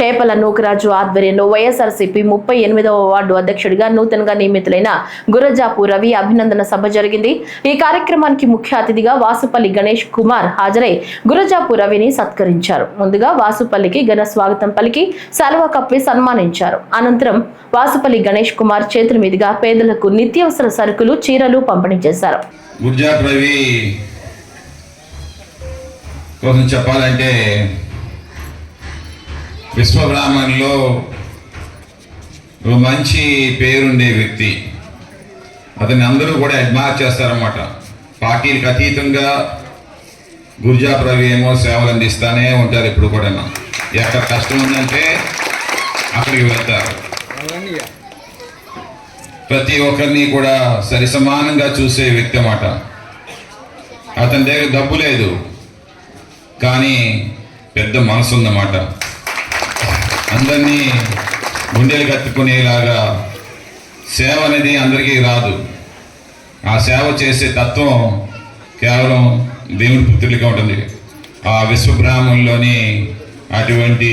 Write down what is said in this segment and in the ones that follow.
చేపల నూకరాజు ఆధ్వర్యంలో వైఎస్ఆర్సీపీ ముప్పై ఎనిమిదవ వార్డు అధ్యక్షుడిగా నూతనంగా నియమితులైన గురజాపు రవి అభినందన సభ జరిగింది. ఈ కార్యక్రమానికి ముఖ్య అతిథిగా వాసుపల్లి గణేష్ కుమార్ హాజరై గురజాపు రవిని సత్కరించారు. ముందుగా వాసుపల్లికి ఘన స్వాగతం పలికి సెలవు కప్పి సన్మానించారు. అనంతరం వాసుపల్లి గణేష్ కుమార్ చేతుల మీదుగా పేదలకు నిత్యావసర సరుకులు చీరలు పంపిణీ చేశారు. రవి కోసం చెప్పాలంటే విశ్వబ్రాహ్మణ్లో ఒక మంచి పేరుండే వ్యక్తి. అతన్ని అందరూ కూడా అడ్మైర్ చేస్తారన్నమాట. పార్టీలకు అతీతంగా గుర్జాప్ రవి ఏమో సేవలు అందిస్తానే ఉంటారు ఇప్పుడు కూడా ఎక్కడ కష్టం ఉందంటే అక్కడికి వెళ్తారు. ప్రతి ఒక్కరిని కూడా సరి సమానంగా చూసే వ్యక్తి అన్నమాట. అతని దగ్గర డబ్బు లేదు. కానీ పెద్ద మనసు ఉందన్నమాట అందరినీ గుండెలు కత్తుకునేలాగా సేవ అనేది అందరికీ రాదు. ఆ సేవ చేసే తత్వం కేవలం దేవుని పుత్రులకే ఉంటుంది. ఆ విశ్వబ్రాహ్మణులోని అటువంటి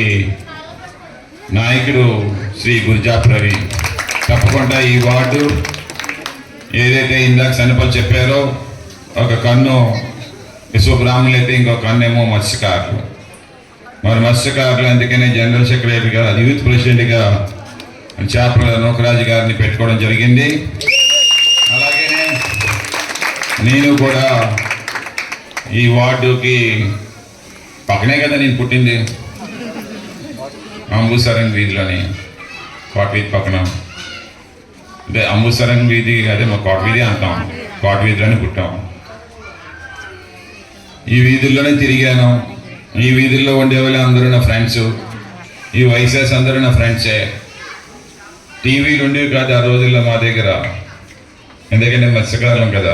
నాయకుడు శ్రీ గురుజాప్ రవి తప్పకుండా ఈ వార్డు ఏదైతే ఇందాక చనిపోయి చెప్పారో ఒక కన్ను విశ్వబ్రాహ్మణులు అయితే ఇంకో కన్ను ఏమో మత్స్యకారులు. మరి మత్స్యకారులు అందుకనే జనరల్ సెక్రటరీగా యూత్ ప్రెసిడెంట్గా చేపల నూకరాజు గారిని పెట్టుకోవడం జరిగింది. అలాగనే నేను కూడా ఈ వార్డుకి పక్కనే కదా నేను పుట్టింది. అంబుసరంగ్ వీధిలోని కోట వీధి పక్కన. అంటే అంబుసరంగ్ వీధి అదే మా కోట వీధి అంటాం. కోట వీధిలోనే పుట్టాం. ఈ వీధుల్లోనే తిరిగాను. ఈ వీధుల్లో ఉండేవాళ్ళు అందరూ నా ఫ్రెండ్స్. ఈ వైసెస్ అందరూ నా ఫ్రెండ్సే. టీవీలు ఉండేవి కాదు ఆ రోజుల్లో మా దగ్గర. ఎందుకంటే మత్స్యకాలం కదా.